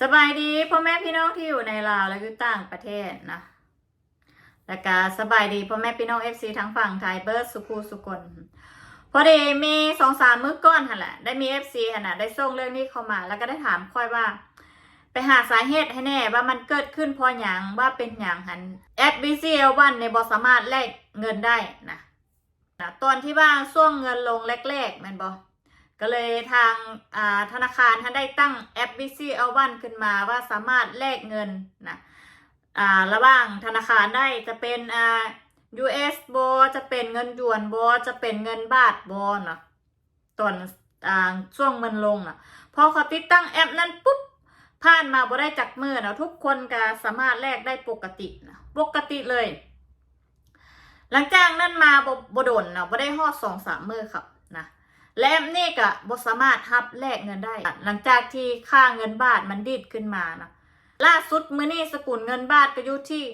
สบายดีพ่อแม่พี่น้องที่อยู่ในลาวและก็ต่างประเทศนะแล้วก็สบายดีพ่อแม่พี่น้องเอฟซีทั้งฝั่งไทยเบิร์ดสุคูสุกลพอดีมีสองสามมื้อก่อนหันแหละได้มีเอฟซีหันน่ะได้ส่งเรื่องนี้เข้ามา แล้วก็ได้ถามค่อยว่า ไปหาสาเหตุให้แน่ว่ามันเกิดขึ้นเพราะหยังว่าเป็นหยังหันแอป BCL1 ในยบสามารถแลกเงินได้นะนะตอนที่ว่าช่วงเงินลงแรกๆแมันบอ ก็เลยทางาธนาคารท่านได้ตั้งแอป BC เอาวันขึ้นมาว่าสามารถแลกเงินนะระหว่างธนาคารได้จะเป็นอ่า US บอจะเป็นเงินหยวนบอจะเป็นเงินบาทบอเนาะตอนอ่าช่วงมันลงอะพอเขาติดตั้งแอปนั้นปุ๊บผ่านมาบ่ได้จักมือนะทุกคนก็สามารถแลกได้ปกตินะปกติเลย หลังจากนั้นมาบ่บโดนเนาะบ่ได้ฮอดสองสามมือครับ และนี่ก็บ่สามารถทับแลกเงินได้ หลังจากที่ค่าเงินบาทมันดีดขึ้นมานะล่าสุดมื้อนี้สกุลเงินบาทก็อยู่ที่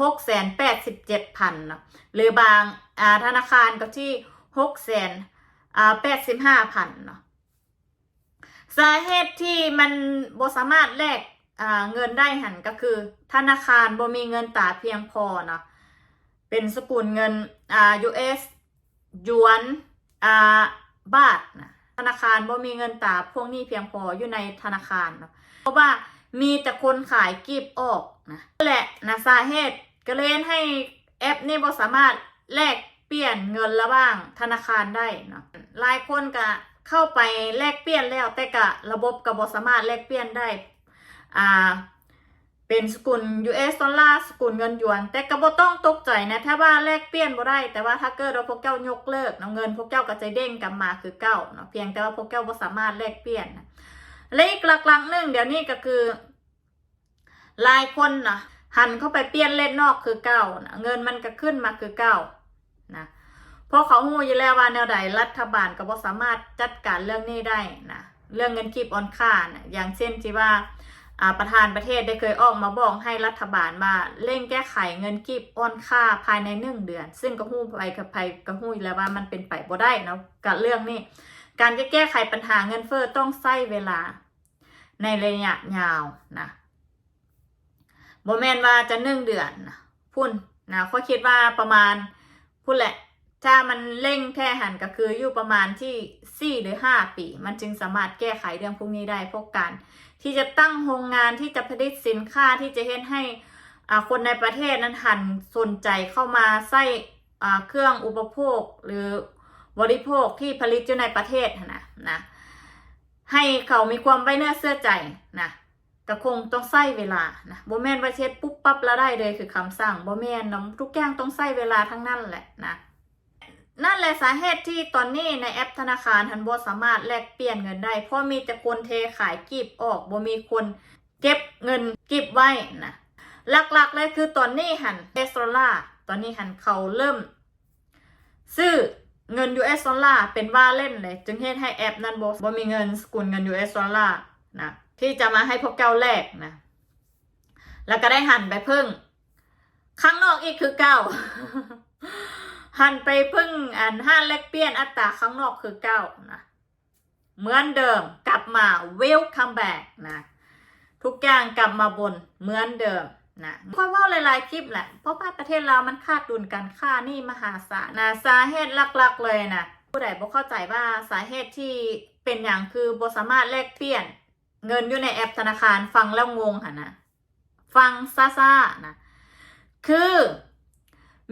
หกแสนแปดสิบเจ็ดพันนะหรือบางอาธนาคารก็ที่หกแสนอ่าแปดสิบห้าพันเนาะสาเหตุที่มันบ่สามารถแลกเงินได้หันก็คือ ธนาคารบ่มีเงินตราเพียงพอเนาะเป็นสกุลเงินอ่า US ยวนอ่า บาทนะธนาคารบ่มีเงินตราพวกนี้เพียงพออยู่ในธนาคารเนะเพราะว่ามีแต่คนขายกีบออกนะแหละนะสาเหตุก็เลยให้แอปนี่บ่สามารถแลกเปลี่ยนเงินระหว่างธนาคารได้นะหลายคนก็เข้าไปแลกเปลี่ยนแล้วแต่ก็ระบบก็บ่สามารถแลกเปลี่ยนได้อ่า เป็นสกุล US ดอลลาร์สกุลเงินหยวน แต่ก็บ่ต้องตกใจนะ ถ้าว่าแลกเปลี่ยนบ่ได้ แต่ว่าถ้าเกิดว่าพวกเจ้ายกเลิกเนาะเงินพวกเจ้าก็จะเด้งกลับมาคือเก่าเนาะเพียงแต่ว่าพวกเจ้าบ่สามารถแลกเปลี่ยนนะและอีกหลักๆหนึ่งเดี๋ยวนี้ก็คือหลายคนนะหันเข้าไปเปลี่ยนเล่นนอกคือเก่านะเงินมันก็ขึ้นมาคือเก่านะเพราะเขาหูอยู่แล้วว่าแนวใดรัฐบาลก็บ่สามารถจัดการเรื่องนี้ได้นะเรื่องเงินคีบออนค่านะอย่างเช่นที่ว่า ประธานประเทศได้เคยออกมาบอกให้รัฐบาลว่าเร่งแก้ไขเงินกีบอ้อนค่าภายในหนึ่งเดือน ซึ่งก็หู้ไปกับไปก็หู้แล้วว่ามันเป็นไปบ่ได้นะกับเรื่องนี้ การจะแก้ไขปัญหาเงินเฟ้อต้องใช้เวลา ในระยะยาวนะบ่แมนว่าจะหนึ่งเดือนนะพุ่นนะข้อคิดว่าประมาณพุ่นแหละ ถ้ามันเร่งแค่หันก็คืออยู่ประมาณที่สี่หรือห้าปี มันจึงสามารถแก้ไขเรื่องพวกนี้ได้พวกการ ที่จะตั้งโรงงานที่จะผลิตสินค้าที่จะเห็นให้คนในประเทศนั้นหันสนใจเข้ามาใส่เครื่องอุปโภคหรือบริโภคที่ผลิตอยู่ในประเทศนะนะให้เขามีความไว้เนื้อเสื้อใจนะก็คงต้องใส่เวลานะโบแมนประเทศปุ๊บปั๊บแล้วได้เลยคือคำสั่งโบแมนนะทุกอย่างต้องใส่เวลาทั้งนั้นแหละนะ นั่นแหละสาเหตุที่ตอนนี้ในแอปธนาคารทันบ่สามารถแลกเปลี่ยนเงินได้ เพราะมีแต่คนเทขายกีบออกบ่มีคนเก็บเงินกีบไว้นะหลักๆเลยคือตอนนี้หันเอสดอลลาตอนนี้หันเขาเริ่ม ซื้อเงิน US ดอลลาร์เป็นว่าเล่นเลย จึงเฮ็ดให้แอปนั้นบ่บ่มีเงินสกุลเงิน US ดอลลาร์นะที่จะมาให้พวกเก้าแลกนะแล้วก็ได้หันไปพึ่งข้างนอกอีกคือเก้า หันไปพึ่งอันห้าเลกเปลี่ยนอัตราข้างนอกคือเก้านะเหมือนเดิมกลับมา welcome back นะทุกอย่างกลับมาบนเหมือนเดิมนะค่อยว่าหลายๆคลิปแหละ เพราะว่าประเทศเรามันขาดดุลการค่านี่มหาศาลนะสาเหตุหลักๆเลยนะผู้ใดบ่เข้าใจว่าสาเหตุที่เป็นอย่างคือบ่สามารถแลกเปลี่ยน เงินอยู่ในแอปธนาคารฟังแล้วงงค่ะนะฟังซ่าๆนะคือ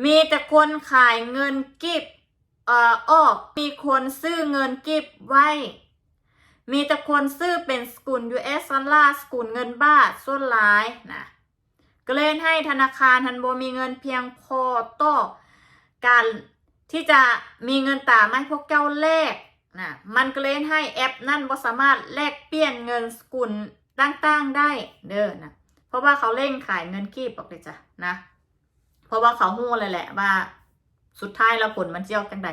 มีแต่คนขายเงินกิบเอ่อออกมีคนซื้อเงินกิบไว้ มีแต่คนซื้อเป็นสกุล US ดอลลาร์สกุลเงินบาทส่วนหลายนะก็เลยให้ธนาคารทันโบมีเงินเพียงพอต่อการที่จะมีเงินตาไม่พวกเจ้าแลกนะมันก็เลยให้แอปนั่นบ่สามารถแลกเปลี่ยนเงินสกุลต่างๆได้เด้อนะเพราะว่าเขาเร่งขายเงินกีบออกเลยจ้ะนะ เพราะว่าเขาหู้เลยแหละว่า สุดท้ายแล้วผลมันจะออกจังใด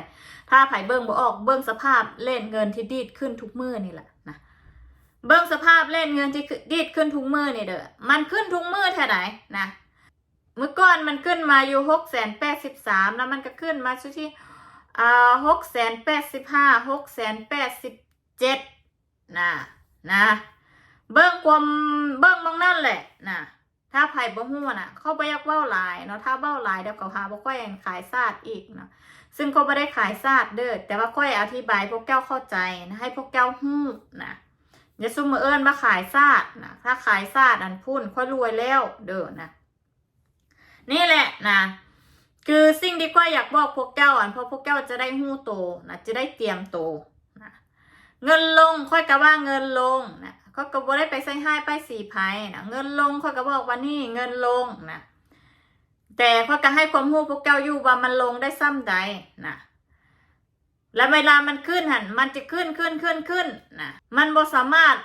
ถ้าไผ่เบิ้งบ่ออกเบิ้งสภาพเล่นเงินที่ดีดขึ้นทุกมือนี่แหละนะเบิ้งสภาพเล่นเงินที่ดีดขึ้นทุกมือนี่เด้อมันขึ้นทุกมือแท่ไหนนะเมื่อก่อนมันขึ้นมาอยู่หกแสนแปดสิบสามแล้วมันก็ขึ้นมาชุดที่อ่าหกแสนแปดสิบห้าหกแสนแปดสิบเจ็ดนะนะ เบิ่งความเบิ่งมองนั่นแหละนะ ถ้าไผบ่ฮู้น่ะ เขาบ่อยากเว้าหลายเนาะถ้าเว้าหลายเดี๋ยวเขาหาบ่ค่อยขายซาดอีกเนาะซึ่งเขาบ่ได้ขายซาดเด้อแต่ว่าค่อยอธิบายพวกเจ้าเข้าใจนะให้พวกเจ้าฮู้นะอย่าซุ่มมาเอิ้นว่าขายซาดนะถ้าขายซาดอันพุ่นค่อยรวยแล้วเด้อนะนี่แหละนะคือสิ่งที่ค่อยอยากบอกพวกเจ้าอันเพราะพวกเจ้าจะได้ฮู้โตนะจะได้เตรียมโต เงินลงค่อยก็ว่าเงินลงนะเขาก็บ่ได้ไปใส่ให้ไปสี่ไพ่นะเงินลงค่อยก็บอกว่านี่เงินลงนะแต่ค่อยก็ให้ความรู้พวกเจ้าอยู่ว่ามันลงได้ซ้ำใดนะและเวลามันขึ้นหันมันจะขึ้นขึ้นขึ้นขึ้นนะมันบ่สามารถ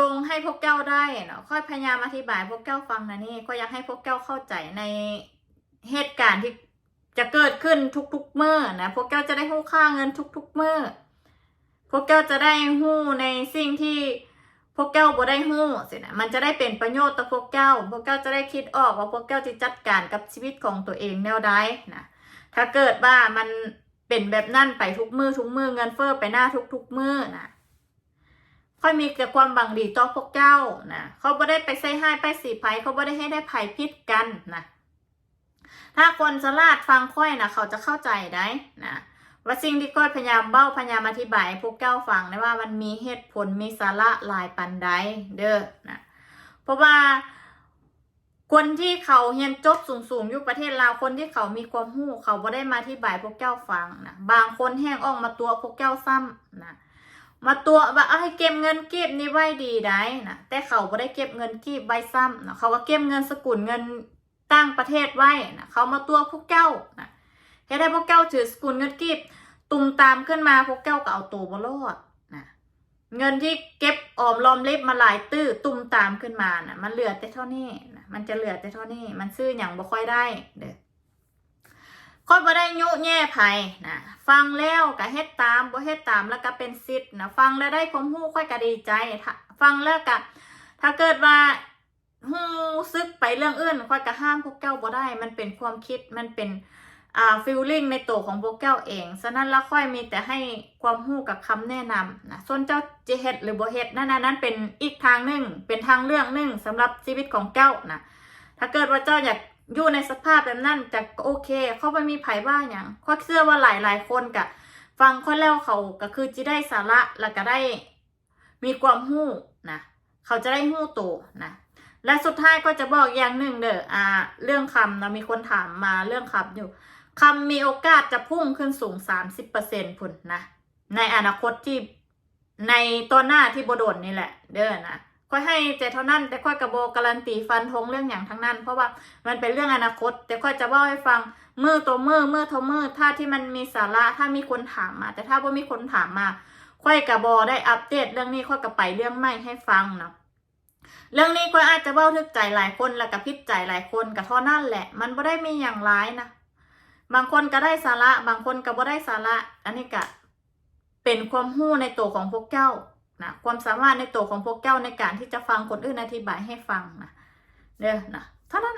ลงให้พวกเจ้าได้เนาะค่อยพยายามอธิบายพวกเจ้าฟังนะนี่ก็อยากให้พวกเจ้าเข้าใจในเหตุการณ์ที่จะเกิดขึ้นทุกๆเมื่อนะพวกเจ้าจะได้รู้ค่าเงินทุกๆเมื่อ พวกเจ้าจะได้หู้ในสิ่งที่พวกเจ้าบ่ได้หู้สินะมันจะได้เป็นประโยชน์ต่อพวกเจ้าพวกเจ้าจะได้คิดออกว่าพวกเจ้าจะจัดการกับชีวิตของตัวเองแนวใดนะถ้าเกิดว่ามันเป็นแบบนั่นไปทุกมือทุกมือเงินเฟ้อไปหน้าทุกทุกมือนะค่อยมีแต่ความบังดีต่อพวกเจ้านะเขาบ่ได้ไปใส่ให้ไปสีไผเขาบ่ได้ให้ได้ไผพิษกันนะถ้าคนฉลาดฟังค่อยนะเขาจะเข้าใจได้นะ ว่าสิ่งที่ก้อยพยายามเบ้าพยายามอธิบายพวกเจ้าฟังได้ว่ามันมีเหตุผลมีสาระหลายปันใดเด้อนะเพราะว่าคนที่เขาเรียนจบสูงๆอยู่ประเทศลาวคนที่เขามีความรู้เขาบ่ได้มาอธิบายพวกเจ้าฟังนะบางคนแห้งอ่อกมาตัวพวกเจ้าซ้ำนะมาตัวว่าเอาให้เก็บเงินเก็บนี่ไว้ดีได้นะแต่เขาบ่ได้เก็บเงินกีบไว้ซ้ำนะเขาว่าเก็บเงินสกุลเงินต่างประเทศไว้นะเขามาตัวพวกเจ้านะ ฮ็ดให้พวกเจ้าถือสกุลเงินกีบตุมตามขึ้นมาพวกเจ้าก็เอาตัวบรอดนะเงินที่เก็บออมรอมริบมาหลายตื้อตุมตามขึ้นมานะมันเหลือแต่เท่านี้นะมันจะเหลือแต่เท่านี้ มันซื้อหยังบ่ค่อยได้เด้อคนบ่ได้ยุแย่ไผนะฟังแล้วก็เฮ็ดตามบ่เฮ็ดตามแล้วก็เป็นสิทธิ์นะฟังแล้วได้ความรู้ค่อยก็ดีใจฟังแล้วก็ถ้าเกิดว่าฮู้ซึกไปเรื่องอื่นค่อยก็ห้ามพวกเจ้าบ่ได้ มันเป็นความคิดมันเป็น อ่าฟิลลิ่งในตัวของพวกเจ้าเอง ฉะนั้นละค่อยมีแต่ให้ความรู้กับคำแนะนำนะส่วนเจ้าเจเฮดหรือโบเฮดนั่นนั้นเป็นอีกทางหนึ่งเป็นทางเลือกหนึ่งสำหรับชีวิตของเจ้านะถ้าเกิดว่าเจ้าอยากอยู่ในสภาพแบบนั้นแต่ก็โอเค เขาไม่มีไผว่าอย่างข้อเชื่อว่าหลายๆคนกะฟังคนแล้วเขาก็คือจะได้สาระแล้วก็ได้มีความรู้นะเขาจะได้หู้โตวนะและสุดท้ายก็จะบอกอย่างหนึ่งเด้ออ่าเรื่องคำนะมีคนถามมาเรื่องคำอยู่ คำมีโอกาสจะพุ่งขึ้นสูง 30%พุ่นนะ ในอนาคตที่ในตอนหน้าที่บโดนนี่แหละ เด้อนะค่อยให้แต่เท่านั้น แต่ค่อยกระโบการันตีฟันธงเรื่องอย่างทั้งนั้น เพราะว่ามันเป็นเรื่องอนาคต แต่ค่อยจะเล่าให้ฟังมือตัวมือมือเทามือถ้าที่มันมีสาระถ้ามีคนถามมา แต่ถ้าว่ามีคนถามมาค่อยกระโบได้อัปเดตเรื่องนี้ค่อยกระไปเรื่องใหม่ให้ฟังเนาะเรื่องนี้ก็อาจจะเบ้าทึกใจหลายคนแล้วก็พิษใจหลายคนกับท่อนั่นแหละ มันไม่ได้มีอย่างร้ายนะ บางคนก็ได้สาระ บางคนก็บ่ได้สาระ อันนี้ก็เป็นความหู้ในตัวของพวกเจ้านะความสามารถในตัวของพวกเจ้าในการที่จะฟังคนอื่นอธิบายให้ฟังนะเด้อนะเท่านั้น